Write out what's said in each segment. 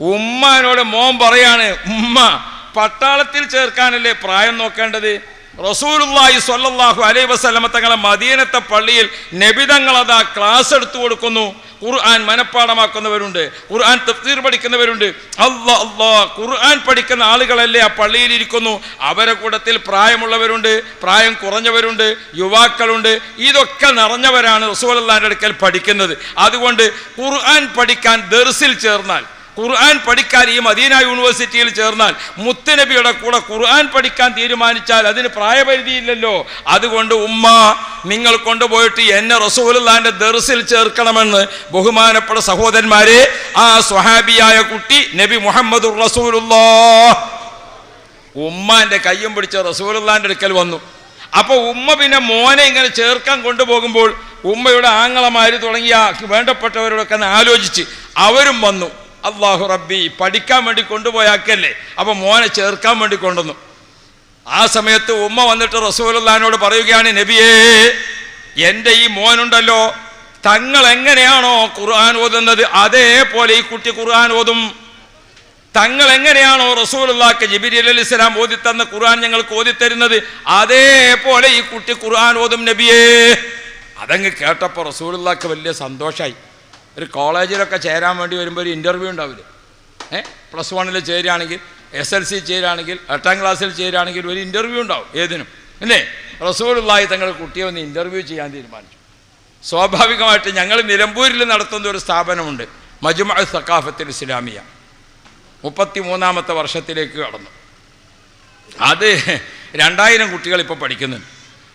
ഉമ്മാനോട് മോൻ പറയാണ് ഉമ്മ പട്ടാളത്തിൽ ചേർക്കാനല്ലേ പ്രായം നോക്കേണ്ടത്? റസൂലുള്ളാഹി സ്വല്ലല്ലാഹു അലൈഹി വസല്ലമ തങ്ങളെ മദീനത്തെ പള്ളിയിൽ നബിതങ്ങളതാ ക്ലാസ് എടുത്തു കൊടുക്കുന്നു. ഖുർആൻ മനഃപ്പാടമാക്കുന്നവരുണ്ട് ഖുർആൻ തഫ്സീർ പഠിക്കുന്നവരുണ്ട്. അല്ലാ അല്ലാ ഖുർആൻ പഠിക്കുന്ന ആളുകളല്ലേ ആ പള്ളിയിൽ ഇരിക്കുന്നു. അവരെ കൂടത്തിൽ പ്രായമുള്ളവരുണ്ട് പ്രായം കുറഞ്ഞവരുണ്ട് യുവാക്കളുണ്ട്. ഇതൊക്കെ നിറഞ്ഞവരാണ് റസൂലുള്ളാഹിന്റെ അടുക്കൽ പഠിക്കുന്നത്. അതുകൊണ്ട് ഖുർആൻ പഠിക്കാൻ ദർസിൽ ചേർന്നാൽ ഖുർആൻ പഠിക്കാൻ ഈ മദീന യൂണിവേഴ്സിറ്റിയിൽ ചേർന്നാൽ മുത്തനബിയുടെ കൂടെ ഖുർആൻ പഠിക്കാൻ തീരുമാനിച്ചാൽ അതിന് പ്രായപരിധിയില്ലല്ലോ. അതുകൊണ്ട് ഉമ്മ നിങ്ങൾ കൊണ്ടുപോയിട്ട് എന്നെ റസൂലുള്ളാന്റെ ദർസിൽ ചേർക്കണമെന്ന് ബഹുമാനപ്പെട്ട സഹോദരന്മാരെ ആ സ്വഹാബിയായ കുട്ടി നബി മുഹമ്മദ് റസൂലുള്ളാ ഉമ്മാന്റെ കയ്യും പിടിച്ച് റസൂലുള്ളാന്റെ അടുക്കൽ വന്നു. അപ്പോൾ ഉമ്മ പിന്നെ മോനെ ഇങ്ങനെ ചേർക്കാൻ കൊണ്ടുപോകുമ്പോൾ ഉമ്മയുടെ ആങ്ങളമാര് തുടങ്ങിയ വേണ്ടപ്പെട്ടവരോടൊക്കെ ആലോചിച്ച് അവരും വന്നു. അള്ളാഹു റബ്ബി പഠിക്കാൻ വേണ്ടി കൊണ്ടുപോയാക്കല്ലേ? അപ്പൊ മോനെ ചേർക്കാൻ വേണ്ടി കൊണ്ടുവന്നു. ആ സമയത്ത് ഉമ്മ വന്നിട്ട് റസൂലുള്ളഹാനോട് പറയുകയാണ് നബിയേ എന്റെ ഈ മോനുണ്ടല്ലോ തങ്ങൾ എങ്ങനെയാണോ ഖുർആൻ ഓതുന്നത്? അതേപോലെ ഈ കുട്ടി ഖുർആൻ ഓതും. തങ്ങൾ എങ്ങനെയാണോ റസൂലുള്ളാക്ക് ജിബിരി അലി ഇസ്ലാം ഓതിത്തന്ന തന്ന ഖുർആൻ ഞങ്ങൾക്ക് ഓതിത്തരുന്നത്? അതേപോലെ ഈ കുട്ടി ഖുർആൻ ഓതും നബിയേ. അതങ്ങ് കേട്ടപ്പോൾ റസൂലുള്ളാക്ക് വലിയ സന്തോഷമായി ഒരു കോളേജിലൊക്കെ ചേരാൻ വേണ്ടി വരുമ്പോൾ ഒരു ഇന്റർവ്യൂ ഉണ്ടാവില്ലേ? ഏ? പ്ലസ് വണ്ണിൽ ചേരുകയാണെങ്കിൽ എസ് എൽ സി ചേരുകയാണെങ്കിൽ എട്ടാം ക്ലാസ്സിൽ ചേരുകയാണെങ്കിൽ ഒരു ഇന്റർവ്യൂ ഉണ്ടാവും ഏതിനും. അല്ലേ? റസൂലുള്ളാഹി തങ്ങളുടെ കുട്ടിയെ ഒന്ന് ഇന്റർവ്യൂ ചെയ്യാൻ തീരുമാനിച്ചു. സ്വാഭാവികമായിട്ട് ഞങ്ങൾ നിലമ്പൂരിൽ നടത്തുന്ന ഒരു സ്ഥാപനമുണ്ട്. മജുമ സക്കാഫത്തിൽ ഇസ്ലാമിയ. മുപ്പത്തി മൂന്നാമത്തെ വർഷത്തിലേക്ക് കടന്നു. അത് രണ്ടായിരം കുട്ടികൾ ഇപ്പോൾ പഠിക്കുന്നുണ്ട്.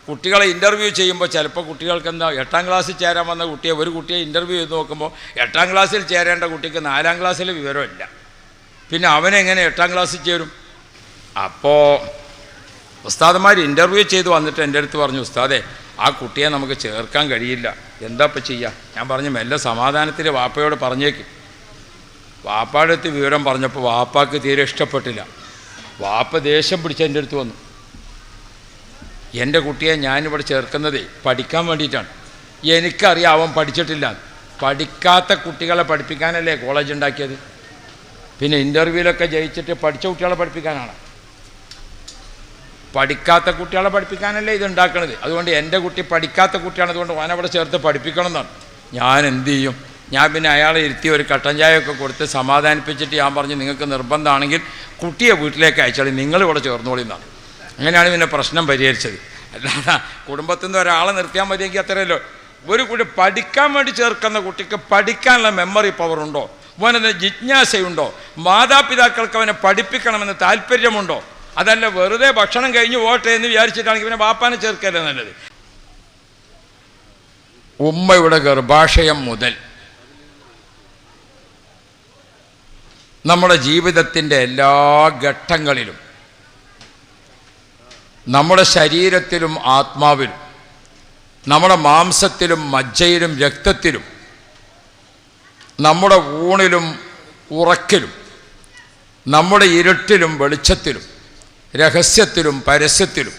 കുട്ടികളെ ഇന്റർവ്യൂ ചെയ്യുമ്പോൾ ചിലപ്പോൾ കുട്ടികൾക്ക് എന്താ എട്ടാം ക്ലാസ്സിൽ ചേരാൻ വന്ന കുട്ടിയെ ഒരു കുട്ടിയെ ഇന്റർവ്യൂ ചെയ്ത് നോക്കുമ്പോൾ എട്ടാം ക്ലാസ്സിൽ ചേരേണ്ട കുട്ടിക്ക് നാലാം ക്ലാസ്സിൽ വിവരമില്ല. പിന്നെ അവനെങ്ങനെ എട്ടാം ക്ലാസ്സിൽ ചേരും? അപ്പോൾ ഉസ്താദന്മാർ ഇന്റർവ്യൂ ചെയ്ത് വന്നിട്ട് എന്റെ അടുത്ത് പറഞ്ഞു ഉസ്താദേ ആ കുട്ടിയെ നമുക്ക് ചേർക്കാൻ കഴിയില്ല. എന്താ ഇപ്പം ചെയ്യുക ഞാൻ പറഞ്ഞു മെല്ലെ സമാധാനത്തിൽ വാപ്പയോട് പറഞ്ഞേക്ക്. വാപ്പാടെ അടുത്ത് വിവരം പറഞ്ഞപ്പോൾ വാപ്പാക്ക് തീരെ ഇഷ്ടപ്പെട്ടില്ല. വാപ്പ ദേഷ്യം പിടിച്ച് എന്റെ അടുത്ത് വന്നു. എന്റെ കുട്ടിയെ ഞാനിവിടെ ചേർക്കുന്നതേ പഠിക്കാൻ വേണ്ടിയിട്ടാണ്. എനിക്കറിയാം അവൻ പഠിച്ചിട്ടില്ല. പഠിക്കാത്ത കുട്ടികളെ പഠിപ്പിക്കാനല്ലേ കോളേജ് ഉണ്ടാക്കിയത്? പിന്നെ ഇന്റർവ്യൂവിലൊക്കെ ജയിച്ചിട്ട് പഠിച്ച കുട്ടികളെ പഠിപ്പിക്കാനാണ്. പഠിക്കാത്ത കുട്ടികളെ പഠിപ്പിക്കാനല്ലേ ഇത് ഉണ്ടാക്കണത്? അതുകൊണ്ട് എന്റെ കുട്ടി പഠിക്കാത്ത കുട്ടിയാണ്. അതുകൊണ്ട് ഓനെ അവിടെ ചേർത്ത് പഠിപ്പിക്കണം എന്നാണ്. ഞാൻ എന്ത് ചെയ്യും? ഞാൻ പിന്നെ അയാളെ ഇരുത്തി ഒരു കട്ടൻ ചായയൊക്കെ കൊടുത്ത് സമാധാനിപ്പിച്ചിട്ട് ഞാൻ പറഞ്ഞു നിങ്ങൾക്ക് നിർബന്ധമാണെങ്കിൽ കുട്ടിയെ വീട്ടിലേക്ക് അയച്ചാൽ നിങ്ങളിവിടെ ചേർന്നോളി എന്നാണ്. അങ്ങനെയാണ് പിന്നെ പ്രശ്നം പരിഹരിച്ചത്. അല്ലാതെ കുടുംബത്തിൽ നിന്ന് ഒരാളെ നിർത്തിയാൽ മതിയെങ്കിൽ അത്രയല്ലോ. ഒരു കുട്ടി പഠിക്കാൻ വേണ്ടി ചേർക്കുന്ന കുട്ടിക്ക് പഠിക്കാനുള്ള മെമ്മറി പവർ ഉണ്ടോ? അവനത് ജിജ്ഞാസയുണ്ടോ? മാതാപിതാക്കൾക്ക് അവനെ പഠിപ്പിക്കണമെന്ന് താല്പര്യമുണ്ടോ? അതല്ല വെറുതെ ഭക്ഷണം കഴിഞ്ഞ് പോട്ടെ എന്ന് വിചാരിച്ചിട്ടാണെങ്കിൽ പിന്നെ വാപ്പാനെ ചേർക്കല്ലേ നല്ലത്? ഉമ്മയുടെ ഗർഭാശയം മുതൽ നമ്മുടെ ജീവിതത്തിന്റെ എല്ലാ ഘട്ടങ്ങളിലും നമ്മുടെ ശരീരത്തിലും ആത്മാവിലും നമ്മുടെ മാംസത്തിലും മജ്ജയിലും രക്തത്തിലും നമ്മുടെ ഊണിലും ഉറക്കിലും നമ്മുടെ ഇരുട്ടിലും വെളിച്ചത്തിലും രഹസ്യത്തിലും പരസ്യത്തിലും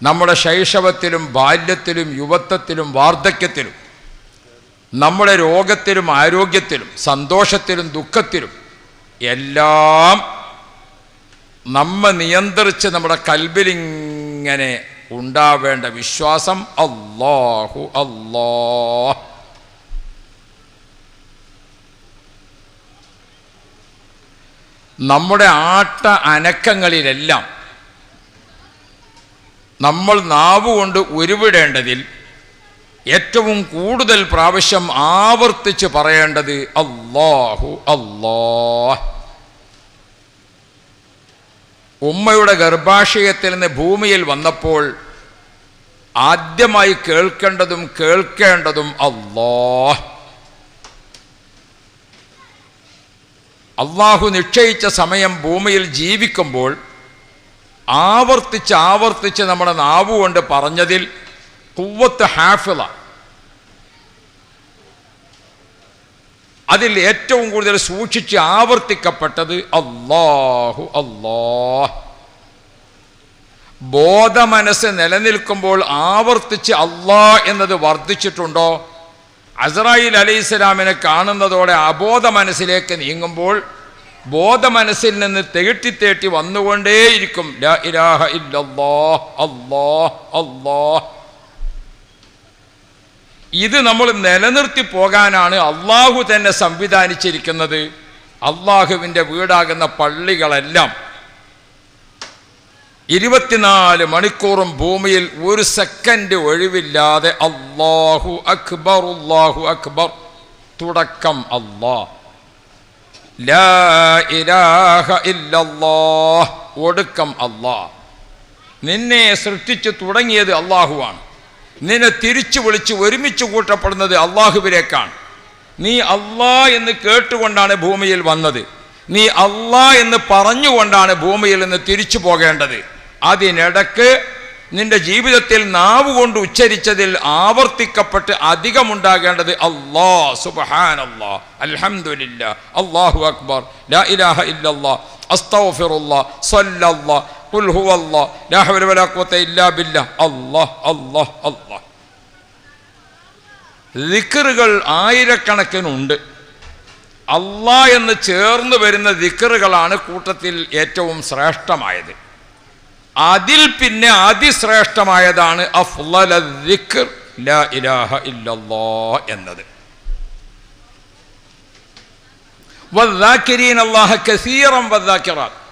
നമ്മുടെ ശൈശവത്തിലും ബാല്യത്തിലും യുവത്വത്തിലും വാർദ്ധക്യത്തിലും നമ്മുടെ രോഗത്തിലും ആരോഗ്യത്തിലും സന്തോഷത്തിലും ദുഃഖത്തിലും എല്ലാം നമ്മെ നിയന്ത്രിച്ച് നമ്മുടെ കൽബിലിങ്ങനെ ഉണ്ടാവേണ്ട വിശ്വാസം അല്ലാഹു അല്ലാ നമ്മുടെ ആട്ട അനക്കങ്ങളിലെല്ലാം നമ്മൾ നാവുകൊണ്ട് ഉരുവിടേണ്ടതിൽ ഏറ്റവും കൂടുതൽ പ്രാവശ്യം ആവർത്തിച്ച് പറയേണ്ടത് അല്ലാഹു അല്ലാഹ്. ഉമ്മയുടെ ഗർഭാശയത്തിൽ നിന്ന് ഭൂമിയിൽ വന്നപ്പോൾ ആദ്യമായി കേൾക്കേണ്ടതും കേൾക്കേണ്ടതും അല്ലാഹ് അള്ളാഹു നിശ്ചയിച്ച സമയം ഭൂമിയിൽ ജീവിക്കുമ്പോൾ ആവർത്തിച്ച് ആവർത്തിച്ച് നമ്മുടെ നാവുകൊണ്ട് പറഞ്ഞതിൽ കുവത്ത് ഹാഫിള. അതിൽ ഏറ്റവും കൂടുതൽ സൂക്ഷിച്ച് ആവർത്തിക്കപ്പെട്ടത് അല്ലാഹു അല്ലാഹ്. ബോധമനസ്സ് നിലനിൽക്കുമ്പോൾ ആവർത്തിച്ച് അള്ളാ എന്നത് വർദ്ധിച്ചിട്ടുണ്ടോ? അസറായിൽ അലൈഹിസ്സലാമിനെ കാണുന്നതോടെ അബോധ മനസ്സിലേക്ക് നീങ്ങുമ്പോൾ ബോധ മനസ്സിൽ നിന്ന് തേട്ടി തേട്ടി വന്നുകൊണ്ടേയിരിക്കും. ലാ ഇലാഹ ഇല്ലല്ലാഹ് അല്ലാഹ് അല്ലാഹ്. ഇത് നമ്മൾ നിലനിർത്തി പോകാനാണ് അള്ളാഹു തന്നെ സംവിധാനിച്ചിരിക്കുന്നത്. അള്ളാഹുവിന്റെ വീടാകുന്ന പള്ളികളെല്ലാം ഇരുപത്തിനാല് മണിക്കൂറും ഭൂമിയിൽ ഒരു സെക്കൻഡ് ഒഴിവില്ലാതെ അള്ളാഹു അക്ബർ അള്ളാഹു അക്ബർ. തുടക്കം അല്ലാ ഒടുക്കം അല്ലാ നിന്നെ സൃഷ്ടിച്ചു തുടങ്ങിയത് അള്ളാഹുവാണ്. നിന്നെ തിരിച്ചു വിളിച്ച് ഒരുമിച്ച് കൂട്ടപ്പെടുന്നത് അള്ളാഹുവിലേക്കാണ്. നീ അള്ളാ എന്ന് കേട്ടുകൊണ്ടാണ് ഭൂമിയിൽ വന്നത്. നീ അള്ളാ എന്ന് പറഞ്ഞുകൊണ്ടാണ് ഭൂമിയിൽ നിന്ന് തിരിച്ചു പോകേണ്ടത്. അതിനിടക്ക് നിന്റെ ജീവിതത്തിൽ നാവ് കൊണ്ട് ഉച്ചരിച്ചതിൽ ആവർത്തിക്കപ്പെട്ട് അധികമുണ്ടാകേണ്ടത് അള്ളാ സുബഹാൻ അള്ളാ അലഹമില്ല അള്ളാഹു അക്ബർ ലാ ഇലാഹ ഇല്ലല്ലാ സ്വല്ലല്ലാ ദിക്റുകൾ ആയിരക്കണക്കിനുണ്ട് അള്ളാ എന്ന് ചേർന്ന് വരുന്ന ദിക്കറുകളാണ് കൂട്ടത്തിൽ ഏറ്റവും ശ്രേഷ്ഠമായത്. അതിൽ പിന്നെ അതിശ്രേഷ്ഠമായതാണ് എന്നത്. വദ്ദാക്കിരീൻ അല്ലാഹ കസീറം വദ്ദാക്കിറാത്ത്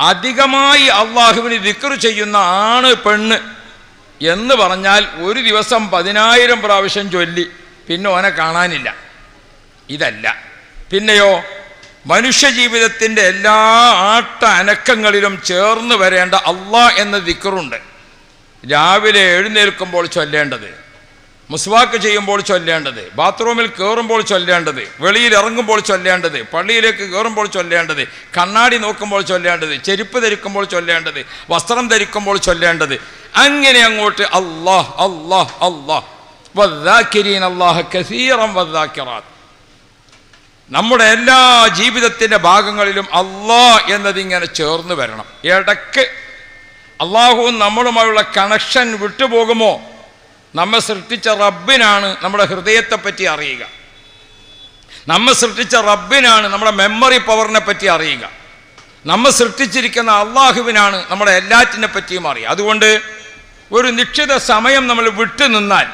അധികമായി അള്ളാഹുവിന് ദിക്ർ ചെയ്യുന്ന ആണ് പെണ്ണ്. എന്ന് പറഞ്ഞാൽ ഒരു ദിവസം പതിനായിരം പ്രാവശ്യം ചൊല്ലി പിന്നെ ഓനെ കാണാനില്ല. ഇതല്ല. പിന്നെയോ മനുഷ്യ ജീവിതത്തിന്റെ എല്ലാ ആട്ട അനക്കങ്ങളിലും ചേർന്ന് വരേണ്ട അള്ളാഹ് എന്ന ദിക്കറുണ്ട് രാവിലെ എഴുന്നേൽക്കുമ്പോൾ ചൊല്ലേണ്ടത്. മുസ്വാക്ക് ചെയ്യുമ്പോൾ ചൊല്ലേണ്ടത് ബാത്റൂമിൽ കയറുമ്പോൾ ചൊല്ലേണ്ടത് വെളിയിൽ ഇറങ്ങുമ്പോൾ ചൊല്ലേണ്ടത് പള്ളിയിലേക്ക് കയറുമ്പോൾ ചൊല്ലേണ്ടത് കണ്ണാടി നോക്കുമ്പോൾ ചൊല്ലേണ്ടത് ചെരുപ്പ് ധരിക്കുമ്പോൾ ചൊല്ലേണ്ടത് വസ്ത്രം ധരിക്കുമ്പോൾ ചൊല്ലേണ്ടത്. അങ്ങനെ അങ്ങോട്ട് അള്ളാഹ് അള്ളാഹ് അള്ളാഹ് വദ്ദാക്കിരീൻ അള്ളാഹ് കസീറം വദ്ദാക്കിറാത്ത് നമ്മുടെ എല്ലാ ജീവിതത്തിന്റെ ഭാഗങ്ങളിലും അള്ളാ എന്നതിങ്ങനെ ചേർന്ന് വരണം. ഇടയ്ക്ക് അള്ളാഹുവും നമ്മളുമായുള്ള കണക്ഷൻ വിട്ടുപോകുമോ? നമ്മെ സൃഷ്ടിച്ച റബ്ബിനാണ് നമ്മുടെ ഹൃദയത്തെപ്പറ്റി അറിയുക. നമ്മെ സൃഷ്ടിച്ച റബ്ബിനാണ് നമ്മുടെ മെമ്മറി പവറിനെ പറ്റി അറിയുക. നമ്മെ സൃഷ്ടിച്ചിരിക്കുന്ന അള്ളാഹുവിനാണ് നമ്മുടെ എല്ലാറ്റിനെ പറ്റിയും അറിയുക. അതുകൊണ്ട് ഒരു നിശ്ചിത സമയം നമ്മൾ വിട്ടു നിന്നാൽ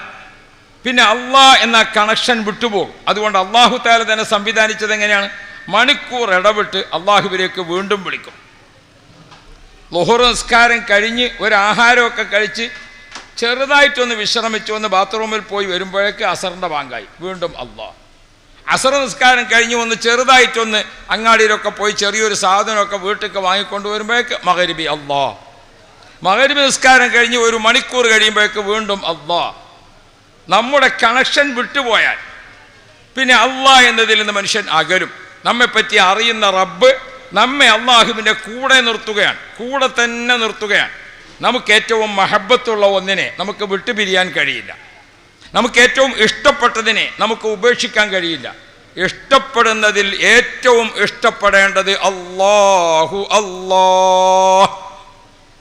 പിന്നെ അള്ളാ എന്ന കണക്ഷൻ വിട്ടുപോകും. അതുകൊണ്ട് അള്ളാഹു താല തന്നെ സംവിധാനിച്ചത് എങ്ങനെയാണ്? മണിക്കൂർ ഇടപെട്ട് അള്ളാഹുവിലേക്ക് വീണ്ടും വിളിക്കും. ലോഹർ നിസ്കാരം കഴിഞ്ഞ് ഒരു ആഹാരമൊക്കെ കഴിച്ച് ചെറുതായിട്ടൊന്ന് വിശ്രമിച്ചു ഒന്ന് ബാത്റൂമിൽ പോയി വരുമ്പോഴേക്ക് അസറിന്റെ ബാങ്കായി. വീണ്ടും അള്ളാഹ്. അസർ നിസ്കാരം കഴിഞ്ഞ് ഒന്ന് ചെറുതായിട്ടൊന്ന് അങ്ങാടിയിലൊക്കെ പോയി ചെറിയൊരു സാധനമൊക്കെ വീട്ടിലേക്ക് വാങ്ങിക്കൊണ്ട് വരുമ്പോഴേക്ക് മകരിബി അള്ളാഹ്. മകരിബി നിസ്കാരം കഴിഞ്ഞ് ഒരു മണിക്കൂർ കഴിയുമ്പോഴേക്ക് വീണ്ടും അള്ളാഹ്. നമ്മുടെ കണക്ഷൻ വിട്ടുപോയാൽ പിന്നെ അള്ളാഹ് എന്നതിൽ നിന്ന് മനുഷ്യൻ അകലും. നമ്മെപ്പറ്റി അറിയുന്ന റബ്ബ് നമ്മെ അള്ളാഹുവിന്റെ കൂടെ നിർത്തുകയാണ്. കൂടെ തന്നെ നിർത്തുകയാണ്. നമുക്ക് ഏറ്റവും മഹബത്തുള്ള ഒന്നിനെ നമുക്ക് വിട്ടുപിരിയാൻ കഴിയില്ല. നമുക്ക് ഏറ്റവും ഇഷ്ടപ്പെട്ടതിനെ നമുക്ക് ഉപേക്ഷിക്കാൻ കഴിയില്ല. ഇഷ്ടപ്പെടുന്നതിൽ ഏറ്റവും ഇഷ്ടപ്പെടേണ്ടത് അള്ളാഹു അള്ളാഹ്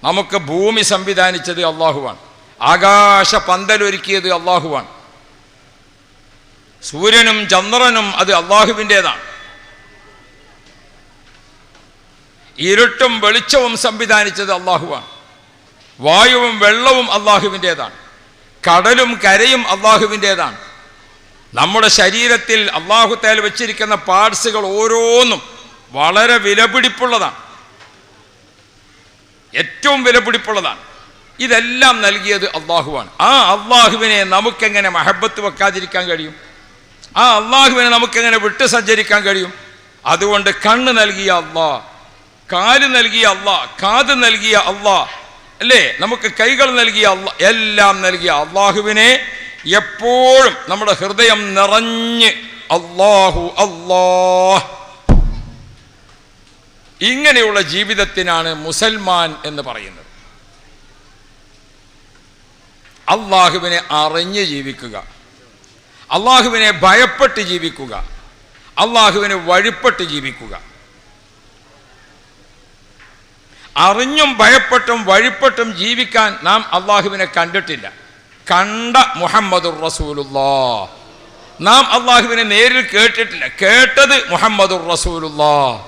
നമുക്ക് ഭൂമി സംവിധാനിച്ചത് അള്ളാഹുവാണ് ആകാശ പന്തലൊരുക്കിയത് അള്ളാഹുവാണ് സൂര്യനും ചന്ദ്രനും അത് അള്ളാഹുവിന്റെതാണ് ഇരുട്ടും വെളിച്ചവും സംവിധാനിച്ചത് അള്ളാഹുവാണ് വായുവും വെള്ളവും അള്ളാഹുവിന്റെതാണ്. കടലും കരയും അള്ളാഹുവിന്റെതാണ്. നമ്മുടെ ശരീരത്തിൽ അള്ളാഹുത്തേൽ വെച്ചിരിക്കുന്ന പാർട്സുകൾ ഓരോന്നും വളരെ വിലപിടിപ്പുള്ളതാണ്. ഏറ്റവും വിലപിടിപ്പുള്ളതാണ്. ഇതെല്ലാം നൽകിയത് അള്ളാഹുവാണ്. ആ അള്ളാഹുവിനെ നമുക്കെങ്ങനെ മഹബത്ത് വെക്കാതിരിക്കാൻ കഴിയും? ആ അള്ളാഹുവിനെ നമുക്കെങ്ങനെ വിട്ട് സഞ്ചരിക്കാൻ കഴിയും? അതുകൊണ്ട് കണ്ണ് നൽകിയ അള്ളാ കാൽ നൽകിയ അള്ളാ കാത് നൽകിയ അള്ളാ അല്ലേ? നമുക്ക് കൈകൾ നൽകിയ അള്ളാ എല്ലാം നൽകിയ അള്ളാഹുവിനെ എപ്പോഴും നമ്മുടെ ഹൃദയം നിറഞ്ഞ് അള്ളാഹു അല്ലാ ഇങ്ങനെയുള്ള ജീവിതത്തിനാണ് മുസൽമാൻ എന്ന് പറയുന്നത്. അള്ളാഹുവിനെ അറിഞ്ഞ് ജീവിക്കുക. അള്ളാഹുവിനെ ഭയപ്പെട്ട് ജീവിക്കുക. അള്ളാഹുവിന് വഴിപ്പെട്ട് ജീവിക്കുക. അറിഞ്ഞും ഭയപ്പെട്ടും വഴിപ്പെട്ടും ജീവിക്കാൻ നാം അള്ളാഹുവിനെ കണ്ടിട്ടില്ല. കണ്ട മുഹമ്മദുർ റസൂലുല്ലാ നാം അള്ളാഹുവിനെ നേരിൽ കേട്ടിട്ടില്ല. കേട്ടത് മുഹമ്മദുർ റസൂലുല്ലാ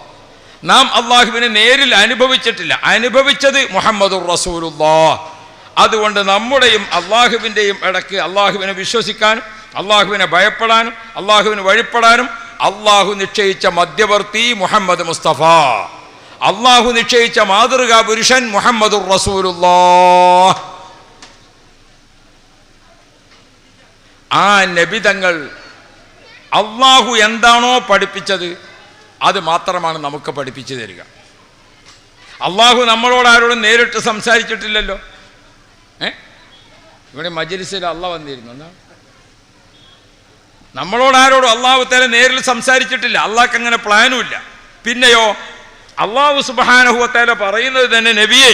നാം അള്ളാഹുവിനെ നേരിൽ അനുഭവിച്ചിട്ടില്ല. അനുഭവിച്ചത് മുഹമ്മദുർ റസൂലുല്ലാ അതുകൊണ്ട് നമ്മുടെയും അള്ളാഹുവിന്റെയും ഇടയ്ക്ക് അള്ളാഹുവിനെ വിശ്വസിക്കാനും അള്ളാഹുവിനെ ഭയപ്പെടാനും അള്ളാഹുവിന് വഴിപ്പെടാനും അള്ളാഹു നിശ്ചയിച്ച മധ്യവർത്തി മുഹമ്മദ് മുസ്തഫ. അള്ളാഹു നിശ്ചയിച്ച മാതൃകാ പുരുഷൻ മുഹമ്മദുർ റസൂലുല്ലാ ആ നബിതങ്ങൾ അള്ളാഹു എന്താണോ പഠിപ്പിച്ചത് അത് മാത്രമാണ് നമുക്ക് പഠിപ്പിച്ചു തരിക. അള്ളാഹു നമ്മളോട് ആരോടും നേരിട്ട് സംസാരിച്ചിട്ടില്ലല്ലോ. ഏ? ഇവിടെ മജലിസിൽ അള്ള വന്നിരുന്നു. എന്നാ നമ്മളോട് ആരോടും അള്ളാഹു തല നേരിൽ സംസാരിച്ചിട്ടില്ല. അള്ളാഹ്ക്ക് അങ്ങനെ പ്ലാനും ഇല്ല. പിന്നെയോ അള്ളാഹു സുബാനഹുവത്തേല പറയുന്നത് തന്നെ നബിയെ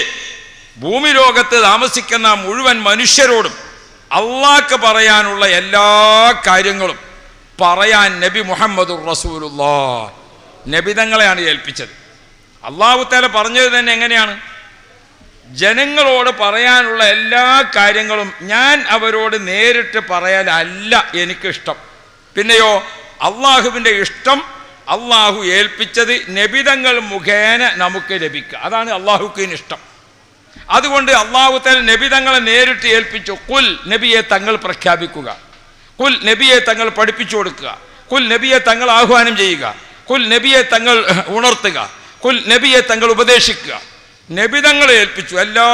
ഭൂമി ലോകത്ത് താമസിക്കുന്ന മുഴുവൻ മനുഷ്യരോടും അള്ളാഹ്ക്ക് പറയാനുള്ള എല്ലാ കാര്യങ്ങളും പറയാൻ നബി മുഹമ്മദുർ റസൂലുല്ലാ നബിതങ്ങളെയാണ് ഏൽപ്പിച്ചത്. അള്ളാഹു തല പറഞ്ഞത് തന്നെ എങ്ങനെയാണ്? ജനങ്ങളോട് പറയാനുള്ള എല്ലാ കാര്യങ്ങളും ഞാൻ അവരോട് നേരിട്ട് പറയാനല്ല എനിക്കിഷ്ടം. പിന്നെയോ അള്ളാഹുവിന്റെ ഇഷ്ടം അള്ളാഹു ഏൽപ്പിച്ചത് നബിതങ്ങൾ മുഖേന നമുക്ക് ലഭിക്കുക. അതാണ് അള്ളാഹുക്കിന് ഇഷ്ടം. അതുകൊണ്ട് അള്ളാഹു തന്നെ നബിതങ്ങളെ നേരിട്ട് ഏൽപ്പിച്ചു. കുൽ നബിയെ തങ്ങൾ പ്രഖ്യാപിക്കുക. കുൽ നബിയെ തങ്ങൾ പഠിപ്പിച്ചു കൊടുക്കുക. കുൽ നബിയെ തങ്ങൾ ആഹ്വാനം ചെയ്യുക. കുൽ നബിയെ തങ്ങൾ ഉണർത്തുക. കുൽ നബിയെ തങ്ങൾ ഉപദേശിക്കുക. നബിതങ്ങളെ ഏൽപ്പിച്ചു. എല്ലാ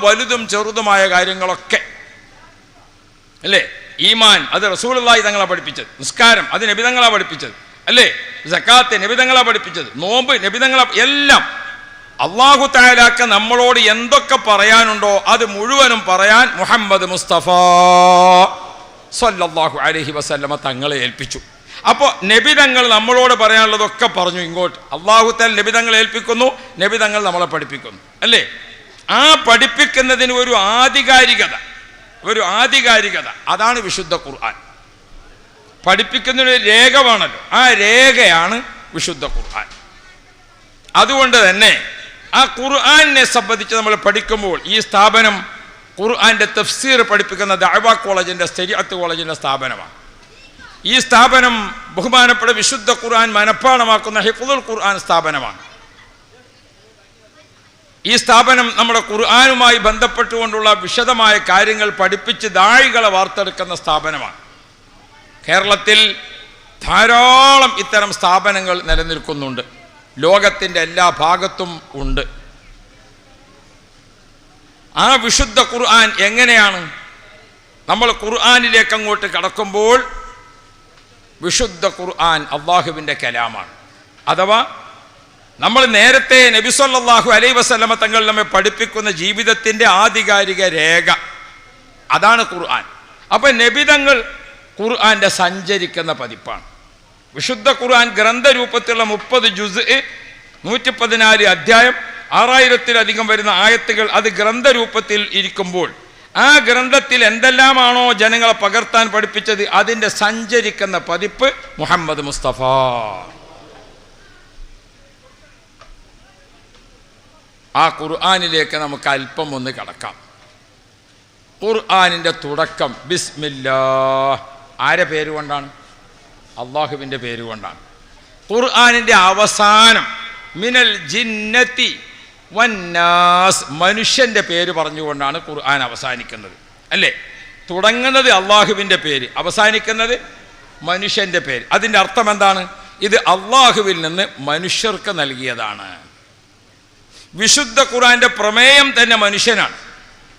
വലുതും ചെറുതുമായ കാര്യങ്ങളൊക്കെ. അല്ലേ? ഈമാൻ അത് റസൂലുള്ളാഹി തങ്ങളാണ് പഠിപ്പിച്ചത്. നിസ്കാരം അത് നബിതങ്ങളാണ് പഠിപ്പിച്ചത്. അല്ലേ? സക്കാത്ത് നിബിതങ്ങളെ പഠിപ്പിച്ചത്. നോമ്പ് നിബിതങ്ങളെ എല്ലാം അള്ളാഹു താലാക്ക നമ്മളോട് എന്തൊക്കെ പറയാനുണ്ടോ അത് മുഴുവനും പറയാൻ മുഹമ്മദ് മുസ്തഫ സല്ലല്ലാഹു അലഹി വസല്ലമ തങ്ങളെ ഏൽപ്പിച്ചു. അപ്പോൾ നബിതങ്ങൾ നമ്മളോട് പറയാനുള്ളതൊക്കെ പറഞ്ഞു ഇങ്ങോട്ട്. അള്ളാഹു താൽ നബിതങ്ങൾ ഏൽപ്പിക്കുന്നു നബിതങ്ങൾ നമ്മളെ പഠിപ്പിക്കുന്നു. അല്ലേ? ആ പഠിപ്പിക്കുന്നതിന് ഒരു ആധികാരികത ഒരു ആധികാരികത. അതാണ് വിശുദ്ധ ഖുർആൻ. പഠിപ്പിക്കുന്നതിന് ഒരു രേഖ ആ രേഖയാണ് വിശുദ്ധ ഖുർആൻ. അതുകൊണ്ട് തന്നെ ആ ഖുർആനെ സംബന്ധിച്ച് നമ്മൾ പഠിക്കുമ്പോൾ ഈ സ്ഥാപനം ഖുർആന്റെ തഫ്സീർ പഠിപ്പിക്കുന്ന ദഅവ കോളേജിന്റെ സ്ഥിരത്ത് കോളേജിന്റെ സ്ഥാപനമാണ്. ഈ സ്ഥാപനം ബഹുമാനപ്പെട്ട വിശുദ്ധ ഖുർആൻ മനഃപ്പാടമാക്കുന്ന ഹിഫുദുൽ ഖുർആൻ സ്ഥാപനമാണ്. ഈ സ്ഥാപനം നമ്മുടെ ഖുർആാനുമായി ബന്ധപ്പെട്ടുകൊണ്ടുള്ള വിശദമായ കാര്യങ്ങൾ പഠിപ്പിച്ച് ദാഴികളെ വാർത്തെടുക്കുന്ന സ്ഥാപനമാണ്. കേരളത്തിൽ ധാരാളം ഇത്തരം സ്ഥാപനങ്ങൾ നിലനിൽക്കുന്നുണ്ട്. ലോകത്തിന്റെ എല്ലാ ഭാഗത്തും ഉണ്ട്. ആ വിശുദ്ധ ഖുർആൻ എങ്ങനെയാണ്? നമ്മൾ ഖുർആാനിലേക്ക് അങ്ങോട്ട് കടക്കുമ്പോൾ വിശുദ്ധ ഖുർആൻ അള്ളാഹുവിന്റെ കലാമാണ്. അഥവാ നമ്മൾ നേരത്തെ നബിസൊല്ലാഹു അലൈ വസ്ലമ തങ്ങൾ നമ്മെ പഠിപ്പിക്കുന്ന ജീവിതത്തിന്റെ ആധികാരിക രേഖ. അതാണ് ഖുർആൻ. അപ്പം നബിതങ്ങൾ ഖുർആന്റെ സഞ്ചരിക്കുന്ന പതിപ്പാണ്. വിശുദ്ധ ഖുർആൻ ഗ്രന്ഥരൂപത്തിലുള്ള മുപ്പത് ജുസ് നൂറ്റി പതിനാല് അധ്യായം ആറായിരത്തിലധികം വരുന്ന ആയത്തുകൾ അത് ഗ്രന്ഥരൂപത്തിൽ ഇരിക്കുമ്പോൾ ആ ഗ്രന്ഥത്തിൽ എന്തെല്ലാമാണോ ജനങ്ങളെ പകർത്താൻ പഠിപ്പിച്ചത് അതിന്റെ സഞ്ചരിക്കുന്ന പതിപ്പ് മുഹമ്മദ് മുസ്തഫ. ആ ഖുർആാനിലേക്ക് നമുക്ക് അല്പം ഒന്ന് കടക്കാം. ഖുർആാനിന്റെ തുടക്കം ബിസ്മില്ലാ ആരെ പേരുകൊണ്ടാണ് അള്ളാഹുവിന്റെ പേരുകൊണ്ടാണ് ഖുർആാനിന്റെ അവസാനം മിനൽ ജിന്നത്തി വന്നാസ് മനുഷ്യന്റെ പേര് പറഞ്ഞുകൊണ്ടാണ് ഖുർആൻ അവസാനിക്കുന്നത്. അല്ലേ? തുടങ്ങുന്നത് അള്ളാഹുവിന്റെ പേര്. അവസാനിക്കുന്നത് മനുഷ്യന്റെ പേര്. അതിന്റെ അർത്ഥം എന്താണ്? ഇത് അള്ളാഹുവിൽ നിന്ന് മനുഷ്യർക്ക് നൽകിയതാണ്. വിശുദ്ധ ഖുർആന്റെ പ്രമേയം തന്നെ മനുഷ്യനാണ്.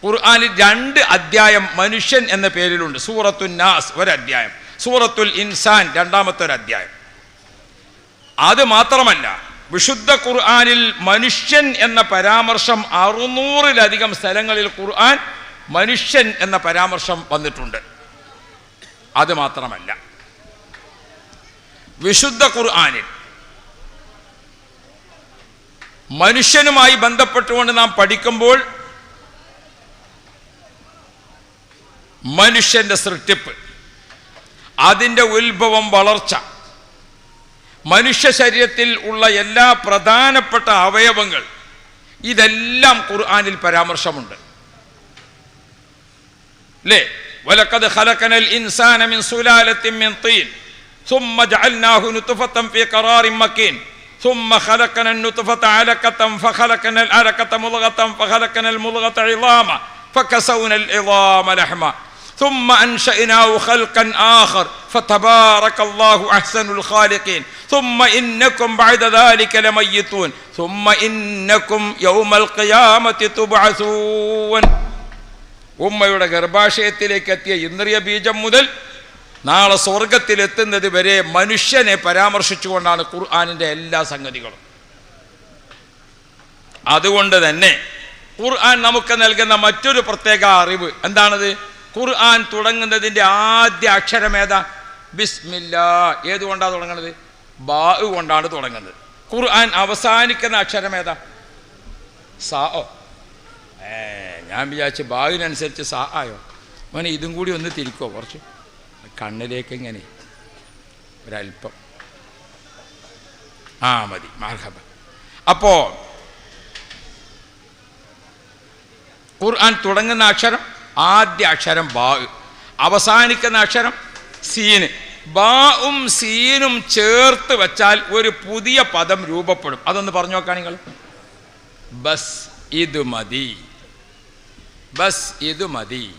ഖുർആനിൽ രണ്ട് അധ്യായം മനുഷ്യൻ എന്ന പേരിലുണ്ട്. സൂറത്തുൽ നാസ് ഒരധ്യായം. സൂറത്തുൽ ഇൻസാൻ രണ്ടാമത്തെ ഒരു അധ്യായം അത് മാത്രമല്ല വിശുദ്ധ ഖുർആാനിൽ മനുഷ്യൻ എന്ന പരാമർശം അറുന്നൂറിലധികം സ്ഥലങ്ങളിൽ ഖുർആൻ മനുഷ്യൻ എന്ന പരാമർശം വന്നിട്ടുണ്ട്. അത് മാത്രമല്ല വിശുദ്ധ ഖുർആാനിൽ മനുഷ്യനുമായി ബന്ധപ്പെട്ടുകൊണ്ട് നാം പഠിക്കുമ്പോൾ മനുഷ്യന്റെ സൃഷ്ടിപ്പ് അതിൻ്റെ ഉത്ഭവം വളർച്ച മനുഷ്യ ശരീരത്തിൽ ഉള്ള എല്ലാ പ്രധാനപ്പെട്ട അവയവങ്ങൾ ഇതെല്ലാം ഖുർആനിൽ പരാമർശമുണ്ട് അല്ലേ വലഖദ് ഖലഖനൽ ഇൻസാന മിൻ സുലാലത്തിൻ മിൻ തീൻ ثم جعلناه نطفة في قرار مكين ثم خلقنا النطفة علقة فخلقنا العلقة مضغة فخلقنا المضغة عظاما فكسونا العظام لحما ثم أنشأناه خلقا آخر فتبارك الله أحسن الخالقين ثم إنكم بعد ذلك لميتون ثم إنكم يوم القيامة تبعثون ഉമ്മയുടെ ഗർഭാശയത്തിലേക്ക് എത്തിയ ഇന്ദ്രിയ ബീജം മുതൽ നാളെ സ്വർഗത്തിലെത്തുന്നത് വരെ മനുഷ്യനെ പരാമർശിച്ചുകൊണ്ടാണ് ഖുർആാനിൻ്റെ എല്ലാ സംഗതികളും അതുകൊണ്ട് തന്നെ ഖുർആൻ നമുക്ക് നൽകുന്ന മറ്റൊരു പ്രത്യേക അറിവ് എന്താണത് ഖുർആൻ തുടങ്ങുന്നതിന്റെ ആദ്യ അക്ഷരം ഏതാ? ബിസ്മില്ല. ഏതുകൊണ്ടാണ് തുടങ്ങുന്നത്? ബാ കൊണ്ടാണ് തുടങ്ങുന്നത്. ഖുർആൻ അവസാനിക്കുന്ന അക്ഷരം ഏതാ? സാ ഓ ഞാൻ വിചാരിച്ച് ബാവിനനുസരിച്ച് സാ ആയോ? മോനെ ഇതും കൂടി ഒന്ന് തിരിക്കോ കുറച്ച്? കണ്ണിലേക്ക് ഇങ്ങനെ. ഒരല്പം ആ മതി. മാർഹബ. അപ്പോ ഖുർആൻ തുടങ്ങുന്ന അക്ഷരം ആദ്യ അക്ഷരം ബാ. അവസാനിക്കുന്ന അക്ഷരം സീന്. ബാവും സീനും ചേർത്ത് വെച്ചാൽ ഒരു പുതിയ പദം രൂപപ്പെടും. അതൊന്ന് പറഞ്ഞു നോക്കാം നിങ്ങൾ. ബസ് ഇത് മതി. ബസ് ഇത് മതി.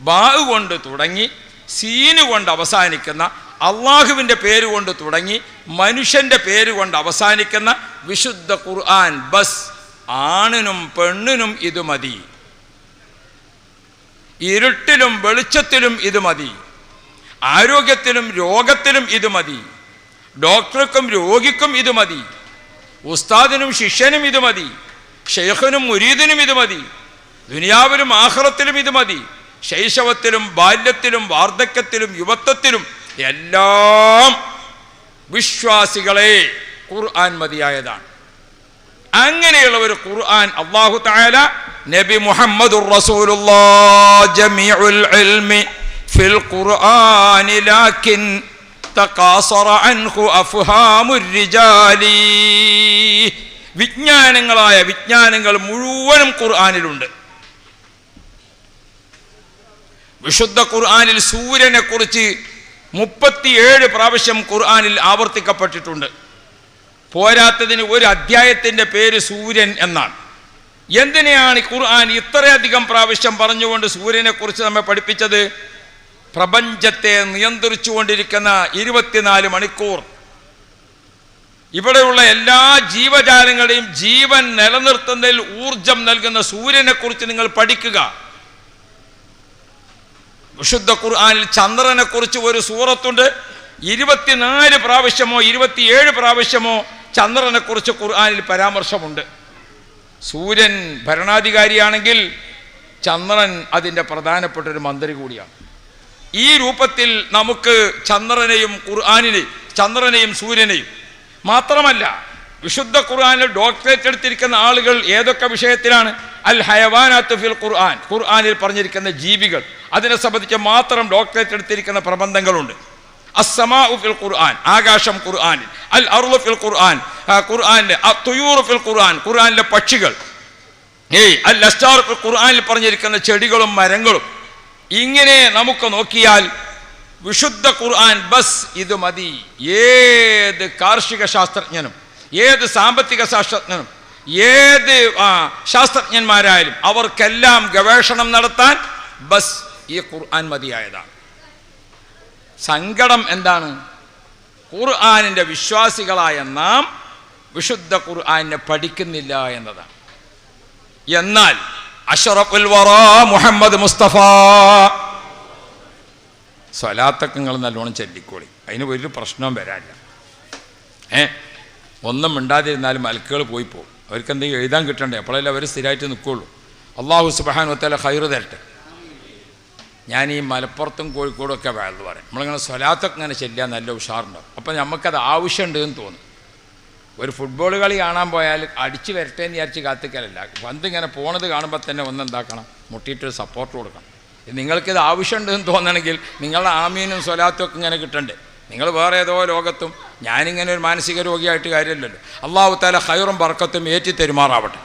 ബാവ് കൊണ്ട് തുടങ്ങി സീന് കൊണ്ട് അവസാനിക്കുന്ന അള്ളാഹുവിന്റെ പേര് കൊണ്ട് തുടങ്ങി മനുഷ്യന്റെ പേര് കൊണ്ട് അവസാനിക്കുന്ന വിശുദ്ധ ഖുർആൻ. ബസ് ആണിനും പെണ്ണിനും ഇത് മതി. ഇരുട്ടിലും വെളിച്ചത്തിലും ഇത് മതി. ആരോഗ്യത്തിലും രോഗത്തിലും ഇത് മതി. ഡോക്ടർക്കും രോഗിക്കും ഇത് മതി. ഉസ്താദിനും ശിഷ്യനും ഇത് മതി. ഷെയ്ഖിനും മുരീദിനും ഇത് മതി. ദുനിയാവിലും ആഹ്റത്തിലും ഇത് മതി. ശൈശവത്തിലും ബാല്യത്തിലും വാർദ്ധക്യത്തിലും യുവത്വത്തിലും എല്ലാം വിശ്വാസികളെ ഖുർആൻ മതിയായതാണ്. അങ്ങനെയുള്ള ഒരു ഖുർആൻ അള്ളാഹു തആല നബി മുഹമ്മദ് വിജ്ഞാനങ്ങളായ വിജ്ഞാനങ്ങൾ മുഴുവനും ഖുർആനിലുണ്ട്. വിശുദ്ധ ഖുർആനിൽ സൂര്യനെ കുറിച്ച് മുപ്പത്തിയേഴ് പ്രാവശ്യം ഖുർആനിൽ ആവർത്തിക്കപ്പെട്ടിട്ടുണ്ട്. പോരാത്തതിന് ഒരു അധ്യായത്തിന്റെ പേര് സൂര്യൻ എന്നാണ്. എന്തിനെയാണ് ഈ ഖുർആൻ ഇത്രയധികം പ്രാവശ്യം പറഞ്ഞുകൊണ്ട് സൂര്യനെ കുറിച്ച് നമ്മെ പഠിപ്പിച്ചത്? പ്രപഞ്ചത്തെ നിയന്ത്രിച്ചുകൊണ്ടിരിക്കുന്ന ഇരുപത്തിനാല് മണിക്കൂർ. ഇവിടെയുള്ള എല്ലാ ജീവജാലങ്ങളുടെയും ജീവൻ നിലനിർത്തുന്നതിൽ ഊർജം നൽകുന്ന സൂര്യനെ കുറിച്ച് നിങ്ങൾ പഠിക്കുക. വിശുദ്ധ ഖുർആാനിൽ ചന്ദ്രനെ കുറിച്ച് ഒരു സൂറത്തുണ്ട്. ഇരുപത്തിനാല് പ്രാവശ്യമോ ഇരുപത്തിയേഴ് പ്രാവശ്യമോ ചന്ദ്രനെ കുറിച്ച് ഖുർആനിൽ പരാമർശമുണ്ട്. സൂര്യൻ ഭരണാധികാരിയാണെങ്കിൽ ചന്ദ്രൻ അതിന്റെ പ്രധാനപ്പെട്ട ഒരു മന്ത്രി കൂടിയാണ്. ഈ രൂപത്തിൽ നമുക്ക് ചന്ദ്രനെയും ഖുർആാനിനെയും ചന്ദ്രനെയും സൂര്യനെയും മാത്രമല്ല വിശുദ്ധ ഖുർആാനിൽ ഡോക്ടറേറ്റ് എടുത്തിരിക്കുന്ന ആളുകൾ ഏതൊക്കെ വിഷയത്തിലാണ്? അൽ ഹയവാനാത്ത് ഫിൽ ഖുർആൻ. ഖുർആാനിൽ പറഞ്ഞിരിക്കുന്ന ജീവികൾ. അതിനെ സംബന്ധിച്ച് മാത്രം ഡോക്ടറേറ്റ് എടുത്തിരിക്കുന്ന പ്രബന്ധങ്ങളുണ്ട്. ഫിൽ ഖുർആൻ ആകാശം ഖുർആനിൽ. അൽ അറുൾ ഫിൽ ഖുർആൻ ഖുർആനിലെ തുയൂർ ഫിൽ ഖുർആൻ ഖുർആനിലെ പക്ഷികൾ. ഏയ് അൽ അസ്റ്റാർ ഫിൽ ഖുർആനിൽ പറഞ്ഞിരിക്കുന്ന ചെടികളും മരങ്ങളും. ഇങ്ങനെ നമുക്ക് നോക്കിയാൽ വിശുദ്ധ ഖുർആൻ ബസ് ഇത് മതി. ഏത് കാർഷിക ശാസ്ത്രജ്ഞനും ഏത് സാമ്പത്തിക ശാസ്ത്രജ്ഞനും ഏത് ശാസ്ത്രജ്ഞന്മാരായാലും അവർക്കെല്ലാം ഗവേഷണം നടത്താൻ ബസ് ഈ ഖുർആൻ മതിയായതാണ്. സങ്കടം എന്താണ്? ഖുർആാനിന്റെ വിശ്വാസികളായ നാം വിശുദ്ധ ഖുർആാനിനെ പഠിക്കുന്നില്ല എന്നതാണ്. എന്നാൽ അഷറഫുൽ വറ മുഹമ്മദ് മുസ്തഫ. സ്വലാത്തൊക്കെ നിങ്ങൾ നല്ലോണം ചൊല്ലിക്കോളി. അതിന് ഒരു പ്രശ്നവും വരാനില്ല. ഏ? ഒന്നും മിണ്ടാതിരുന്നാലും മലക്കുകൾ പോയി പോകും. അവർക്ക് എന്തെങ്കിലും എഴുതാൻ കിട്ടണ്ടേ? അപ്പോഴല്ലേ അവർ സ്ഥിരമായിട്ട് നിൽക്കുള്ളൂ. അള്ളാഹു സുബാൻ ഒത്തല ഹൈറ് തരട്ടെ. ഞാൻ ഈ മലപ്പുറത്തും കോഴിക്കോടും ഒക്കെ വേണമെന്ന് പറയും. നമ്മളിങ്ങനെ സ്വലാത്തൊക്കെ ഇങ്ങനെ ചെല്ലാൻ നല്ല ഉഷാറുണ്ടാവും. അപ്പം നമുക്കത് ആവശ്യമുണ്ട് എന്ന് തോന്നും. ഒരു ഫുട്ബോൾ കളി കാണാൻ പോയാൽ അടിച്ച് വരട്ടെ എന്ന് വിചാരിച്ച് കാത്തിക്കലല്ല. പന്ത് ഇങ്ങനെ പോണത് കാണുമ്പോൾ തന്നെ ഒന്ന് എന്താക്കണം? മുട്ടിയിട്ടൊരു സപ്പോർട്ട് കൊടുക്കണം. നിങ്ങൾക്കിത് ആവശ്യമുണ്ട് എന്ന് തോന്നണമെങ്കിൽ നിങ്ങളുടെ ആമീനും സ്വലാത്തും ഒക്കെ ഇങ്ങനെ കിട്ടണ്ടേ? നിങ്ങൾ വേറെ ഏതോ ലോകത്തും ഞാനിങ്ങനെ ഒരു മാനസിക രോഗിയായിട്ട് കാര്യമില്ലല്ലോ. അള്ളാഹു താല ഹൈറും ബർക്കത്തും ഏറ്റി തെരുമാറാവട്ടെ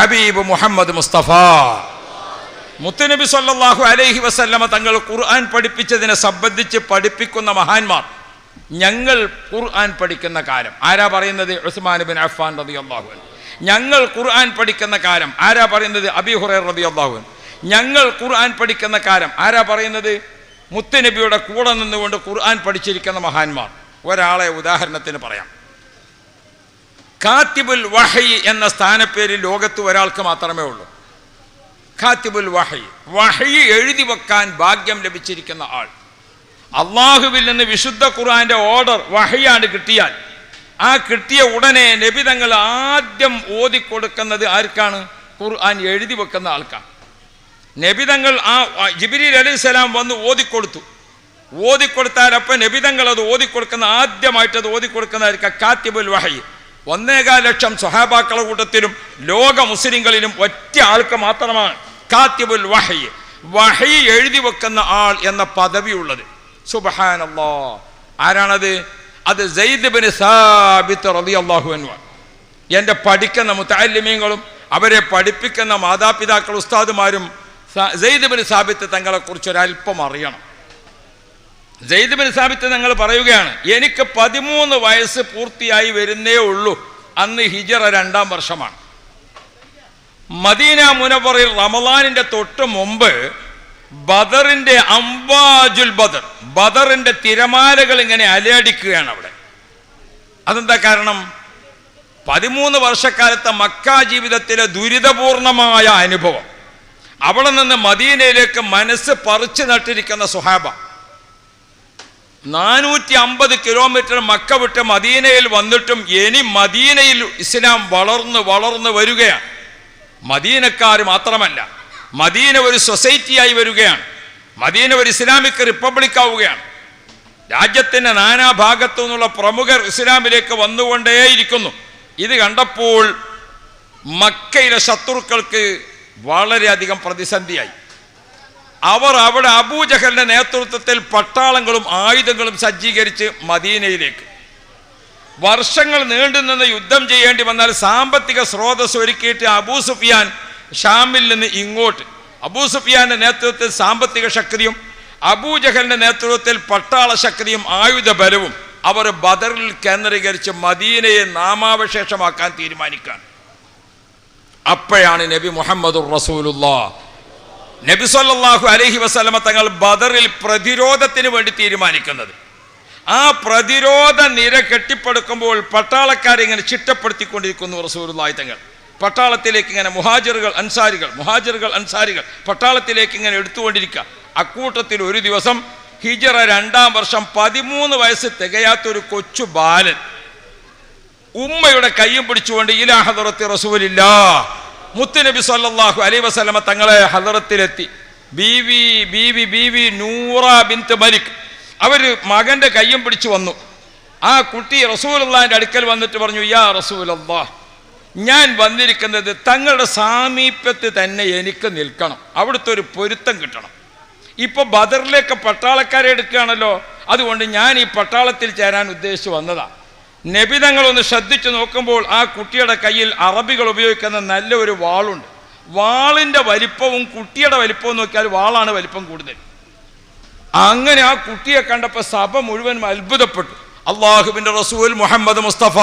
ഹബീബ് മുഹമ്മദ് മുസ്തഫ. മുത്തുനബി സല്ലാഹു അലൈഹി വസല്ലമ തങ്ങൾ ഖുർആൻ പഠിപ്പിച്ചതിനെ സംബന്ധിച്ച് പഠിപ്പിക്കുന്ന മഹാന്മാർ ഞങ്ങൾ ഖുർആൻ പഠിക്കുന്ന കാലം. ആരാ പറയുന്നത്? ഉസ്മാൻ ബിൻ അഫ്ഫാൻ റബി അള്ളാഹു ഞങ്ങൾ ഖുർആൻ പഠിക്കുന്ന കാലം. ആരാ പറയുന്നത്? അബി ഹുറൈർ റബി അള്ളാഹു ഞങ്ങൾ ഖുർആൻ പഠിക്കുന്ന കാലം. ആരാ പറയുന്നത്? മുത്തുനബിയുടെ കൂടെ നിന്നുകൊണ്ട് ഖുർആൻ പഠിച്ചിരിക്കുന്ന മഹാന്മാർ. ഒരാളെ ഉദാഹരണത്തിന് പറയാം. കാത്തിബുൽ വഹയ് എന്ന സ്ഥാനപ്പേര് ലോകത്ത് ഒരാൾക്ക് മാത്രമേ ഉള്ളൂ. ഖാത്തിബുൽ വഹി. വഹി എഴുതി വെക്കാൻ ഭാഗ്യം ലഭിച്ചിരിക്കുന്ന ആൾ. അള്ളാഹുവിൽ നിന്ന് വിശുദ്ധ ഖുർആന്റെ ഓർഡർ വഹയാണ് കിട്ടിയാൽ. ആ കിട്ടിയ ഉടനെ നബി തങ്ങൾ ആദ്യം ഓതിക്കൊടുക്കുന്നത് ആർക്കാണ്? ഖുർആൻ എഴുതി വെക്കുന്ന ആൾക്കാണ്. നബിതങ്ങൾ ആ ജിബിരി അലൈഹിസ്സലാം വന്ന് ഓതിക്കൊടുത്തു. ഓതിക്കൊടുത്താൽ അപ്പം നബിതങ്ങൾ അത് ഓതിക്കൊടുക്കുന്ന ആദ്യമായിട്ട് അത് ഓതിക്കൊടുക്കുന്നതായിരിക്കാം കാത്തിബുൽ വഹയ് ഒന്നേകാൽ ലക്ഷം സ്വഹാബാക്കളുടെ കൂട്ടത്തിലും ലോക മുസ്ലിങ്ങളിലും ഒറ്റ ആൾക്ക് മാത്രമാണ്. കാത്തിബുൽ വഹി. വഹി എഴുതി വെക്കുന്ന ആൾ എന്ന പദവി പദവിയുള്ളത്. സുബഹാനല്ലോ. ആരാണത്? അത് സെയ്ദ് സാബിത്ത് സാബിത്ത് റളിയല്ലാഹു അൻഹു എന്റെ പഠിക്കുന്ന മുത്താലിമീങ്ങളും അവരെ പഠിപ്പിക്കുന്ന മാതാപിതാക്കൾ ഉസ്താദുമാരും ജയ്ദിബിന് സാബിത്ത് തങ്ങളെക്കുറിച്ച് ഒരല്പം അറിയണം. സെയ്ദ് ബിൻ സാബിത്ത് തങ്ങൾ പറയുകയാണ് എനിക്ക് പതിമൂന്ന് വയസ്സ് പൂർത്തിയായി വരുന്നേ ഉള്ളൂ. അന്ന് ഹിജറ രണ്ടാം വർഷമാണ്. മദീന മുനവറിൽ റമലാനിന്റെ തൊട്ട് മുമ്പ് ബദറിന്റെ അംബാജുൽ ബദർ ബദറിന്റെ തിരമാലകൾ ഇങ്ങനെ അലയടിക്കുകയാണ് അവിടെ. അതെന്താ കാരണം? പതിമൂന്ന് വർഷക്കാലത്തെ മക്ക ജീവിതത്തിലെ ദുരിതപൂർണമായ അനുഭവം. അവിടെ നിന്ന് മദീനയിലേക്ക് മനസ്സ് പറിച്ചു നട്ടിരിക്കുന്ന സുഹാബ നാനൂറ്റി അമ്പത് കിലോമീറ്റർ മക്ക വിട്ട് മദീനയിൽ വന്നിട്ടും ഇനി മദീനയിൽ ഇസ്ലാം വളർന്ന് വളർന്ന് വരികയാണ്. മദീനക്കാർ മാത്രമല്ല മദീന ഒരു സൊസൈറ്റിയായി വരികയാണ് മദീന ഒരു ഇസ്ലാമിക് റിപ്പബ്ലിക് ആവുകയാണ് രാജ്യത്തിന്റെ നാനാഭാഗത്തു നിന്നുള്ള പ്രമുഖർ ഇസ്ലാമിലേക്ക് വന്നുകൊണ്ടേയിരിക്കുന്നു. ഇത് കണ്ടപ്പോൾ മക്കയിലെ ശത്രുക്കൾക്ക് വളരെയധികം പ്രതിസന്ധിയായി. അവർ അവിടെ അബൂജഹലിന്റെ നേതൃത്വത്തിൽ പട്ടാളങ്ങളും ആയുധങ്ങളും സജ്ജീകരിച്ച് മദീനയിലേക്ക്. വർഷങ്ങൾ നീണ്ടുനിന്ന് യുദ്ധം ചെയ്യേണ്ടി വന്നാൽ സാമ്പത്തിക സ്രോതസ് ഒരുക്കിയിട്ട് അബൂ സുഫിയാൻ ഷാമിൽ നിന്ന് ഇങ്ങോട്ട്. അബൂ സുഫിയാന്റെ നേതൃത്വത്തിൽ സാമ്പത്തിക ശക്തിയും അബൂജഹലിന്റെ നേതൃത്വത്തിൽ പട്ടാള ശക്തിയും ആയുധ ബലവും അവർ ബദറിൽ കേന്ദ്രീകരിച്ച് മദീനയെ നാമാവശേഷമാക്കാൻ തീരുമാനിക്കുകയാണ് അപ്പോഴാണ് നബി മുഹമ്മദ് നബി സല്ലാഹു അലഹി വസ്ലമ തങ്ങൾ ബദറിൽ പ്രതിരോധത്തിന് വേണ്ടി തീരുമാനിക്കുന്നത്. ആ പ്രതിരോധ നിര കെട്ടിപ്പടുക്കുമ്പോൾ പട്ടാളക്കാരെ ഇങ്ങനെ ചിട്ടപ്പെടുത്തിക്കൊണ്ടിരിക്കുന്നു റസൂലുള്ളാഹി തങ്ങൾ. പട്ടാളത്തിലേക്ക് ഇങ്ങനെ മുഹാജിറുകൾ അൻസാരികൾ മുഹാജിറുകൾ അൻസാരികൾ പട്ടാളത്തിലേക്ക് ഇങ്ങനെ എടുത്തുകൊണ്ടിരിക്കുക. അക്കൂട്ടത്തിൽ ഒരു ദിവസം ഹിജറ രണ്ടാം വർഷം പതിമൂന്ന് വയസ്സ് തികയാത്തൊരു കൊച്ചു ബാലൻ ഉമ്മയുടെ കയ്യും പിടിച്ചുകൊണ്ട് ഇലാ ഹദറത്തി റസൂലില്ല. മുത്തുനബി സല്ലാഹു അലൈ വസ്ലമ തങ്ങളെ ഹദറത്തിലെത്തി. ബീവി ബീവി ബീവി നൂറ ബിന്ത് മലിക്. അവർ മകന്റെ കയ്യും പിടിച്ചു വന്നു. ആ കുട്ടി റസൂലുള്ളാഹിന്റെ അടുക്കൽ വന്നിട്ട് പറഞ്ഞു യാ റസൂലല്ലാ ഞാൻ വന്നിരിക്കുന്നത് തങ്ങളുടെ സാമീപ്യത്ത് തന്നെ എനിക്ക് നിൽക്കണം. അവിടുത്തെ ഒരു പൊരുത്തം കിട്ടണം. ഇപ്പൊ ബദറിലേക്ക് പട്ടാളക്കാരെ എടുക്കുകയാണല്ലോ. അതുകൊണ്ട് ഞാൻ ഈ പട്ടാളത്തിൽ ചേരാൻ ഉദ്ദേശിച്ചു വന്നതാ. നബിതങ്ങളൊന്ന് ശ്രദ്ധിച്ചു നോക്കുമ്പോൾ ആ കുട്ടിയുടെ കയ്യിൽ അറബികൾ ഉപയോഗിക്കുന്ന നല്ലൊരു വാളുണ്ട്. വാളിന്റെ വലിപ്പവും കുട്ടിയുടെ വലിപ്പവും നോക്കിയാൽ വാളാണ് വലിപ്പം കൂടുതൽ. അങ്ങനെ ആ കുട്ടിയെ കണ്ടപ്പോൾ സഭ മുഴുവൻ അത്ഭുതപ്പെട്ടു. അള്ളാഹുബിന്റെ റസൂൽ മുഹമ്മദ് മുസ്തഫ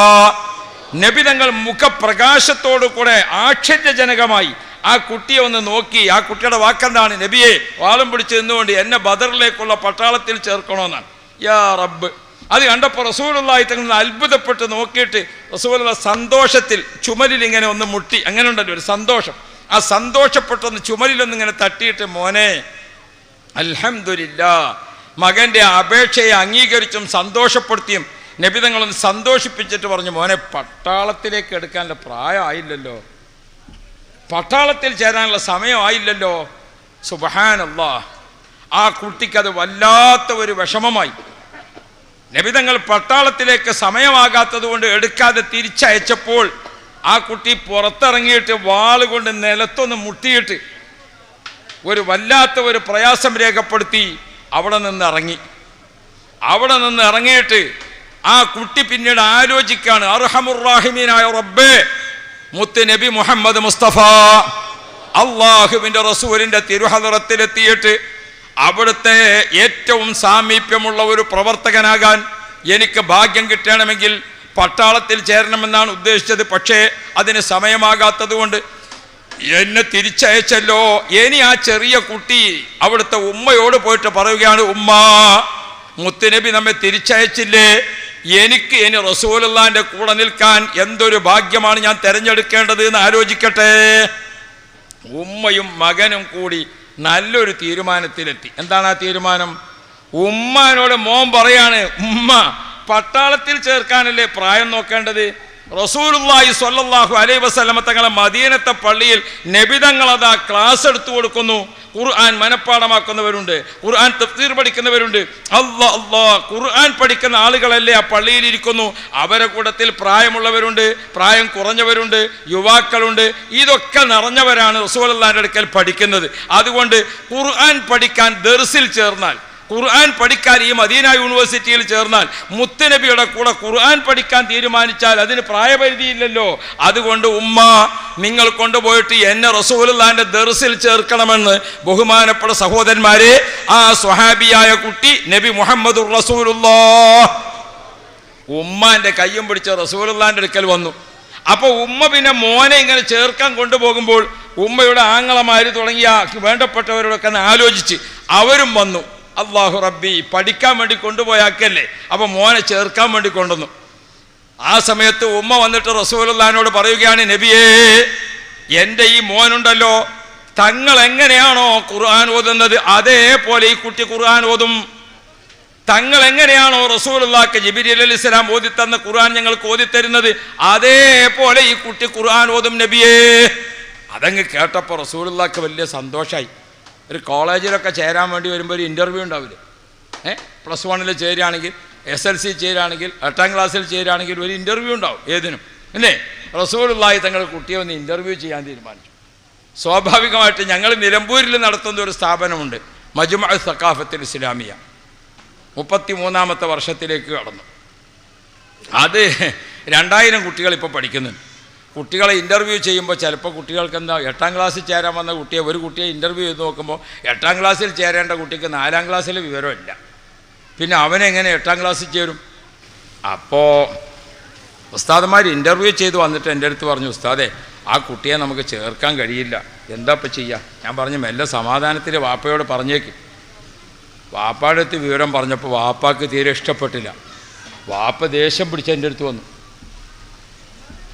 നബിതങ്ങൾ മുഖപ്രകാശത്തോടു കൂടെ ആക്ഷര്യജനകമായി ആ കുട്ടിയെ ഒന്ന് നോക്കി ആ കുട്ടിയുടെ വാക്കെന്താണ്? നബിയെ വാളം പിടിച്ച് നിന്നുകൊണ്ട് എന്നെ ബദറിലേക്കുള്ള പട്ടാളത്തിൽ ചേർക്കണമെന്നാണ്. യാ റബ്ബ്. അത് കണ്ടപ്പോൾ റസൂലുള്ളാഹി തങ്ങൾ അത്ഭുതപ്പെട്ട് നോക്കിയിട്ട് റസൂലുള്ള സന്തോഷത്തിൽ ചുമലിൽ ഇങ്ങനെ ഒന്ന് മുട്ടി. അങ്ങനെ ഉണ്ടല്ലോ ഒരു സന്തോഷം. ആ സന്തോഷപ്പെട്ടൊന്ന് ചുമലിലൊന്നിങ്ങനെ തട്ടിയിട്ട് മോനെ അൽഹംദുലില്ലാ. മകന്റെ അപേക്ഷയെ അംഗീകരിച്ചും സന്തോഷപ്പെടുത്തിയും നബിതങ്ങളൊന്ന് സന്തോഷിപ്പിച്ചിട്ട് പറഞ്ഞു മോനെ പട്ടാളത്തിലേക്ക് എടുക്കാനുള്ള പ്രായമായില്ലല്ലോ. പട്ടാളത്തിൽ ചേരാനുള്ള സമയമായില്ലല്ലോ. സുബഹാനല്ലാ. ആ കുട്ടിക്ക് അത് വല്ലാത്ത ഒരു വിഷമമായി. നബിതങ്ങൾ പട്ടാളത്തിലേക്ക് സമയമാകാത്തത് കൊണ്ട് എടുക്കാതെ തിരിച്ചയച്ചപ്പോൾ ആ കുട്ടി പുറത്തിറങ്ങിയിട്ട് വാളുകൊണ്ട് നിലത്തൊന്ന് മുട്ടിയിട്ട് ഒരു വല്ലാത്ത ഒരു പ്രയാസം രേഖപ്പെടുത്തി അവിടെ നിന്ന് ഇറങ്ങി. അവിടെ നിന്ന് ഇറങ്ങിയിട്ട് ആ കുട്ടി പിന്നീട് ആലോചിക്കാണ് അർഹമുറാഹിമീനായ റബ്ബേ മുത്ത് നബി മുഹമ്മദ് മുസ്തഫ. അള്ളാഹുവിന്റെ റസൂലിന്റെ തിരുഹദറത്തിലെത്തിയിട്ട് അവിടുത്തെ ഏറ്റവും സാമീപ്യമുള്ള ഒരു പ്രവർത്തകനാകാൻ എനിക്ക് ഭാഗ്യം കിട്ടണമെങ്കിൽ പട്ടാളത്തിൽ ചേരണമെന്നാണ് ഉദ്ദേശിച്ചത്. പക്ഷേ അതിന് സമയമാകാത്തതുകൊണ്ട് എന്നെ തിരിച്ചയച്ചല്ലോ. ഇനി ആ ചെറിയ കുട്ടി അവിടുത്തെ ഉമ്മയോട് പോയിട്ട് പറയുകയാണ് ഉമ്മ മുത്തുനബി നമ്മെ തിരിച്ചയച്ചില്ലേ? എനിക്ക് ഇനി റസൂലുള്ളാന്റെ കൂടെ നിൽക്കാൻ എന്തൊരു ഭാഗ്യമാണ് ഞാൻ തിരഞ്ഞെടുക്കേണ്ടത് എന്ന് ആലോചിക്കട്ടെ. ഉമ്മയും മകനും കൂടി നല്ലൊരു തീരുമാനത്തിലെത്തി. എന്താണ് ആ തീരുമാനം? ഉമ്മാനോട് മോൻ പറയാണ് ഉമ്മ പട്ടാളത്തിൽ ചേർക്കാനല്ലേ പ്രായം നോക്കേണ്ടത്? റസൂലുള്ളാഹി സ്വല്ലല്ലാഹു അലൈഹി വസല്ലമ തങ്ങളെ മദീനത്തെ പള്ളിയിൽ നബിതങ്ങളതാ ക്ലാസ് എടുത്തു കൊടുക്കുന്നു. ഖുർആൻ മനഃപ്പാടമാക്കുന്നവരുണ്ട് ഖുർആൻ തഫ്സീർ പഠിക്കുന്നവരുണ്ട്. അല്ലാ അല്ലാ ഖുർആൻ പഠിക്കുന്ന ആളുകളല്ലേ ആ പള്ളിയിൽ ഇരിക്കുന്നു. അവരെ കൂടത്തിൽ പ്രായമുള്ളവരുണ്ട് പ്രായം കുറഞ്ഞവരുണ്ട് യുവാക്കളുണ്ട്. ഇതൊക്കെ നിറഞ്ഞവരാണ് റസൂലുള്ളാഹിന്റെ അടുക്കൽ പഠിക്കുന്നത്. അതുകൊണ്ട് ഖുർആൻ പഠിക്കാൻ ദർസിൽ ചേർന്നാൽ ഖുർആൻ പഠിക്കാൻ ഈ മദീന യൂണിവേഴ്സിറ്റിയിൽ ചേർന്നാൽ മുത്തുനബിയുടെ കൂടെ ഖുർആൻ പഠിക്കാൻ തീരുമാനിച്ചാൽ അതിന് പ്രായപരിധിയില്ലല്ലോ. അതുകൊണ്ട് ഉമ്മ നിങ്ങൾ കൊണ്ടുപോയിട്ട് എന്നെ റസൂലുള്ളാന്റെ ദർസിൽ ചേർക്കണമെന്ന് ബഹുമാനപ്പെട്ട സഹോദരന്മാരെ ആ സ്വഹാബിയായ കുട്ടി നബി മുഹമ്മദ് റസൂലുള്ളോ ഉമ്മാന്റെ കയ്യും പിടിച്ച് റസൂലുള്ളാന്റെ അടുക്കൽ വന്നു. അപ്പോൾ ഉമ്മ പിന്നെ മോനെ ഇങ്ങനെ ചേർക്കാൻ കൊണ്ടുപോകുമ്പോൾ ഉമ്മയുടെ ആങ്ങളമാര് തുടങ്ങിയ വേണ്ടപ്പെട്ടവരോടൊക്കെ ആലോചിച്ച് അവരും വന്നു. അള്ളാഹു റബ്ബി പഠിക്കാൻ വേണ്ടി കൊണ്ടുപോയാക്കല്ലേ? അപ്പൊ മോനെ ചേർക്കാൻ വേണ്ടി കൊണ്ടുവന്നു. ആ സമയത്ത് ഉമ്മ വന്നിട്ട് റസൂലുള്ളഹാനോട് പറയുകയാണ് നബിയേ എന്റെ ഈ മോനുണ്ടല്ലോ തങ്ങൾ എങ്ങനെയാണോ ഖുർആൻ ഓതുന്നത്? അതേപോലെ ഈ കുട്ടി ഖുർആൻ ഓതും. തങ്ങൾ എങ്ങനെയാണോ റസൂലുള്ളാക്ക് ജിബിരി അലി ഇസ്ലാം ഓതിത്തന്ന തന്ന ഖുർആൻ ഞങ്ങൾക്ക് ഓതിത്തരുന്നത്? അതേപോലെ ഈ കുട്ടി ഖുർആൻ ഓതും നബിയേ. അതങ്ങ് കേട്ടപ്പോൾ റസൂലുള്ളാക്ക് വലിയ സന്തോഷമായി ഒരു കോളേജിലൊക്കെ ചേരാൻ വേണ്ടി വരുമ്പോൾ ഒരു ഇന്റർവ്യൂ ഉണ്ടാവില്ലേ? ഏ? പ്ലസ് വണ്ണിൽ ചേരുകയാണെങ്കിൽ എസ് എൽ സി ചേരുകയാണെങ്കിൽ എട്ടാം ക്ലാസ്സിൽ ചേരുകയാണെങ്കിൽ ഒരു ഇന്റർവ്യൂ ഉണ്ടാവും ഏതിനും. അല്ലേ? റസൂലുള്ളാഹി തങ്ങൾ കുട്ടിയെ ഒന്ന് ഇന്റർവ്യൂ ചെയ്യാൻ തീരുമാനിച്ചു. സ്വാഭാവികമായിട്ട് ഞങ്ങൾ നിലമ്പൂരിൽ നടത്തുന്ന ഒരു സ്ഥാപനമുണ്ട്. മജുമ സക്കാഫത്തിൽ ഇസ്ലാമിയ. മുപ്പത്തി മൂന്നാമത്തെ വർഷത്തിലേക്ക് കടന്നു. അത് രണ്ടായിരം കുട്ടികൾ ഇപ്പോൾ പഠിക്കുന്നുണ്ട്. കുട്ടികളെ ഇന്റർവ്യൂ ചെയ്യുമ്പോൾ ചിലപ്പോൾ കുട്ടികൾക്ക് എന്താ എട്ടാം ക്ലാസ്സിൽ ചേരാൻ വന്ന കുട്ടിയെ ഒരു കുട്ടിയെ ഇന്റർവ്യൂ ചെയ്ത് നോക്കുമ്പോൾ എട്ടാം ക്ലാസ്സിൽ ചേരേണ്ട കുട്ടിക്ക് നാലാം ക്ലാസ്സിൽ വിവരമില്ല. പിന്നെ അവനെങ്ങനെ എട്ടാം ക്ലാസ്സിൽ ചേരും? അപ്പോൾ ഉസ്താദന്മാർ ഇന്റർവ്യൂ ചെയ്ത് വന്നിട്ട് എന്റെ അടുത്ത് പറഞ്ഞു ഉസ്താദേ ആ കുട്ടിയെ നമുക്ക് ചേർക്കാൻ കഴിയില്ല. എന്താ ഇപ്പം ചെയ്യുക ഞാൻ പറഞ്ഞു മെല്ലെ സമാധാനത്തിൽ വാപ്പയോട് പറഞ്ഞേക്ക്. വാപ്പാടെ അടുത്ത് വിവരം പറഞ്ഞപ്പോൾ വാപ്പാക്ക് തീരെ ഇഷ്ടപ്പെട്ടില്ല. വാപ്പ ദേഷ്യം പിടിച്ച് എന്റെ അടുത്ത് വന്നു.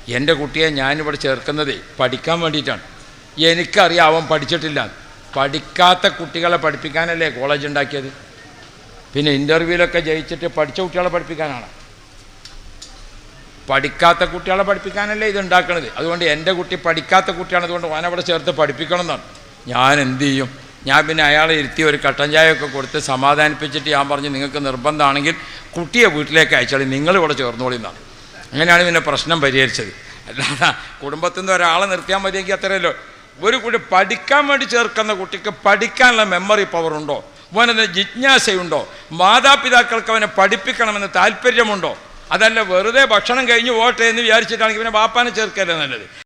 എന്റെ കുട്ടിയെ ഞാനിവിടെ ചേർക്കുന്നതേ പഠിക്കാൻ വേണ്ടിയിട്ടാണ്. എനിക്കറിയാം അവൻ പഠിച്ചിട്ടില്ല. പഠിക്കാത്ത കുട്ടികളെ പഠിപ്പിക്കാനല്ലേ കോളേജ് ഉണ്ടാക്കിയത്? പിന്നെ ഇന്റർവ്യൂവിലൊക്കെ ജയിച്ചിട്ട് പഠിച്ച കുട്ടികളെ പഠിപ്പിക്കാനാണ്. പഠിക്കാത്ത കുട്ടികളെ പഠിപ്പിക്കാനല്ലേ ഇത് ഉണ്ടാക്കണത്? അതുകൊണ്ട് എന്റെ കുട്ടി പഠിക്കാത്ത കുട്ടിയാണ്. അതുകൊണ്ട് അവിടെ ചേർത്ത് പഠിപ്പിക്കണം എന്നാണ്. ഞാൻ എന്ത് ചെയ്യും? ഞാൻ പിന്നെ അയാളെ ഇരുത്തി ഒരു കട്ടൻ ചായയൊക്കെ കൊടുത്ത് സമാധാനിപ്പിച്ചിട്ട് ഞാൻ പറഞ്ഞു നിങ്ങൾക്ക് നിർബന്ധമാണെങ്കിൽ കുട്ടിയെ വീട്ടിലേക്ക് അയച്ചാൽ നിങ്ങളിവിടെ ചേർന്നോളി എന്നാണ്. അങ്ങനെയാണ് പിന്നെ പ്രശ്നം പരിഹരിച്ചത്. അല്ലാതെ കുടുംബത്തിൽ നിന്ന് ഒരാളെ നിർത്തിയാൽ മതിയെങ്കിൽ അത്രയല്ലോ. ഒരു കുട്ടി പഠിക്കാൻ വേണ്ടി ചേർക്കുന്ന കുട്ടിക്ക് പഠിക്കാനുള്ള മെമ്മറി പവർ ഉണ്ടോ? അവനെ ജിജ്ഞാസയുണ്ടോ? മാതാപിതാക്കൾക്ക് അവനെ പഠിപ്പിക്കണമെന്ന് താല്പര്യമുണ്ടോ? അതല്ല വെറുതെ ഭക്ഷണം കഴിഞ്ഞ് പോട്ടെ എന്ന് വിചാരിച്ചിട്ടാണെങ്കിൽ പിന്നെ വാപ്പാനെ ചേർക്കല്ലേ നല്ലത്?